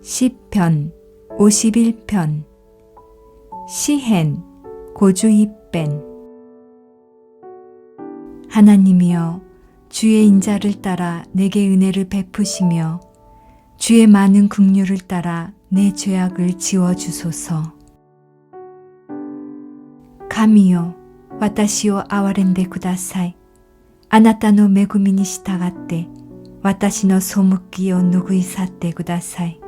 시편 51편 시헨 고주입벤 하나님이여 주의 인자를 따라 내게 은혜를 베푸시며 주의 많은 긍휼을 따라 내 죄악을 지워 주소서. 감이요, 와타시오 아와렌데 구다사이. 아나타노 메구미니 시타가떼, 와타시노 소무기요 누구이사떼 구다사이.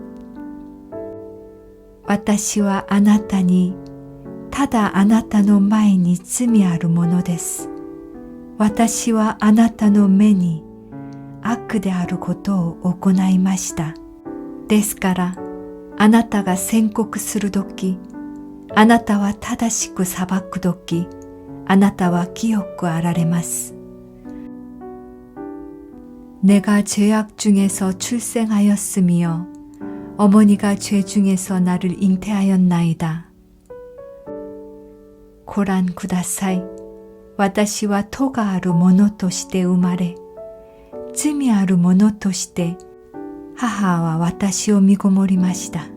私はあなたにただあなたの前に罪あるものです。私はあなたの目に悪であることを行いました。ですから、あなたが宣告するとき、あなたは正しく裁くとき、あなたは清くあられます。 내가 죄악 중에서 출생하였으며 어머니가 죄 중에서 나를 잉태하였나이다. 고란 구다사이 와타시와 토가 아루 모노토시테 우마레 쯔미 아루 모노토시테 하하와 와타시오 미고모리마시다.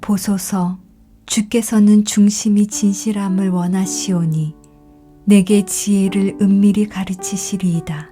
보소서 주께서는 중심이 진실함을 원하시오니 내게 지혜를 은밀히 가르치시리이다.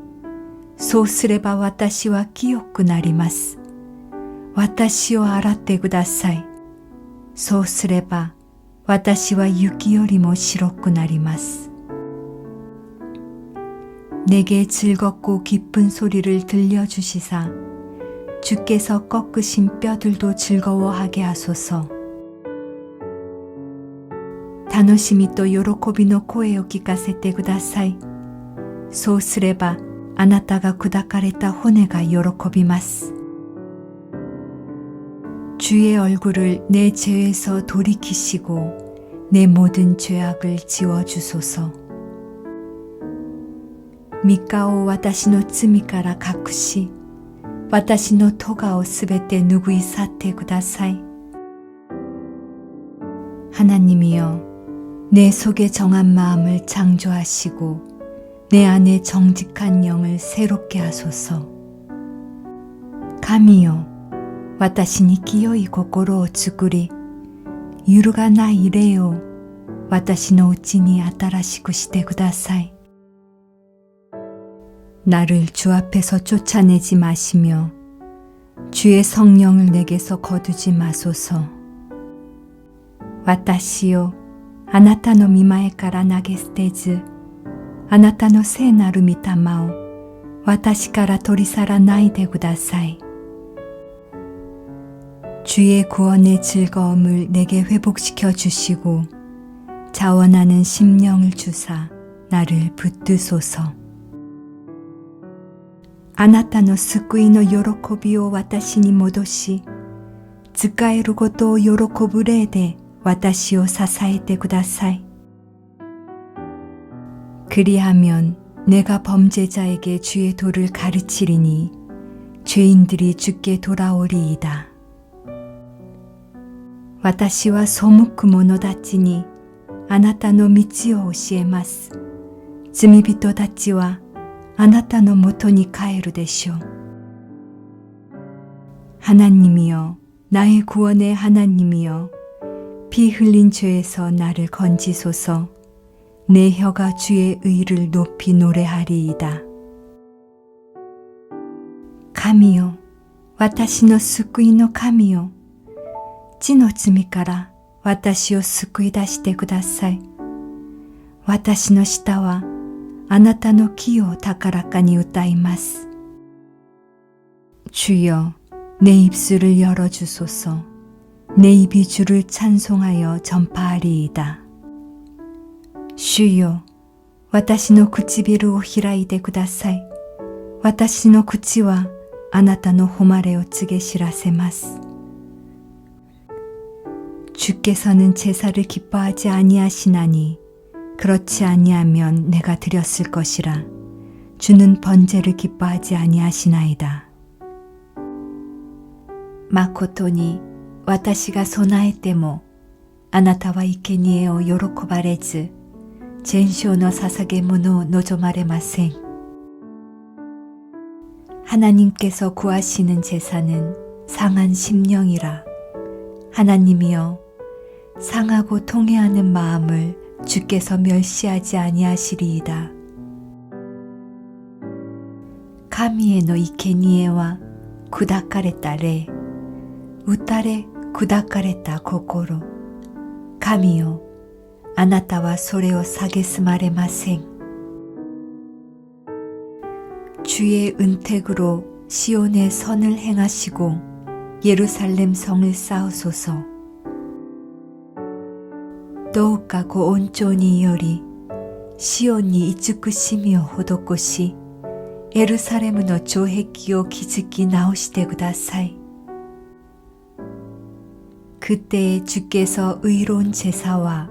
そうすれば私は清くなります。私を洗ってください。そうすれば私は雪よりも白くなります。 내게 즐겁고 기쁜 소리를 들려주시사 주께서 꺾으신 뼈들도 즐거워하게 하소서. 楽しみと喜びの声を聞かせてください。そうすれば あなたが砕かれた骨が喜びます。 주의 얼굴을 내 죄에서 돌이키시고 내 모든 죄악을 지워 주소서. 3日を私の罪から隠し、私の咎をすべて拭い去ってください。 하나님이여, 내 속에 정한 마음을 창조하시고 내 안에 정직한 영을 새롭게 하소서. 감이요, 와타시니 기요이 고코로 주구리, 유루가나 이래요, 와타시노 우치니 아따라시고 시대 구다사이. 나를 주 앞에서 쫓아내지 마시며, 주의 성령을 내게서 거두지 마소서. 와타시요, 아나타노 미마에 까라 나게 스테즈, あなたの聖なる御霊を私から取り去らないでください。 주의 구원의 즐거움을 내게 회복시켜 주시고 자원하는 심령을 주사 나를 붙드소서. あなたの救いの喜びを私に戻し、使えることを喜ぶ霊で私を支えてください。 그리하면 내가 범죄자에게 주의 도를 가르치리니 죄인들이 주께 돌아오리이다. 私は背く者たちにあなたの道を教えます。罪人たちはあなたのもとに帰るでしょう。 하나님이여, 나의 구원의 하나님이여, 피 흘린 죄에서 나를 건지소서, 내 혀가 주의 의를 높이 노래하리이다. 가미요, 와타시노 스쿠이노 가미요, 찌노츠미카라 와타시오 스쿠이다시테 쿠다사이. 와타시노 시타와 아나타노 키요 다카라카니 우타이마스. 주여, 내 입술을 열어주소서, 내 입이 주를 찬송하여 전파하리이다. 주여, 私の唇を開いてください。私の口はあなたの誉れを告げ知らせます。 주께서는 제사를 기뻐하지 아니하시나니 그렇지 아니하면 내가 드렸을 것이라 주는 번제를 기뻐하지 아니하시나이다. 誠に私が備えてもあなたは生贄を喜ばれず 全焼の捧げ物を望まれません 하나님께서 구하시는 제사는 상한 심령이라 하나님이여 상하고 통회하는 마음을 주께서 멸시하지 아니하시리이다. 神への生贄は砕かれた霊、打たれ砕かれた心。神よ、 あなたはそれを蔑まれません。 주의 은택으로 시온의 선을 행하시고 예루살렘 성을 쌓으소서. どうかご恩寵により、シオンに慈しみを施し、エルサレムの城壁を築き直してください。 그때에 주께서 의로운 제사와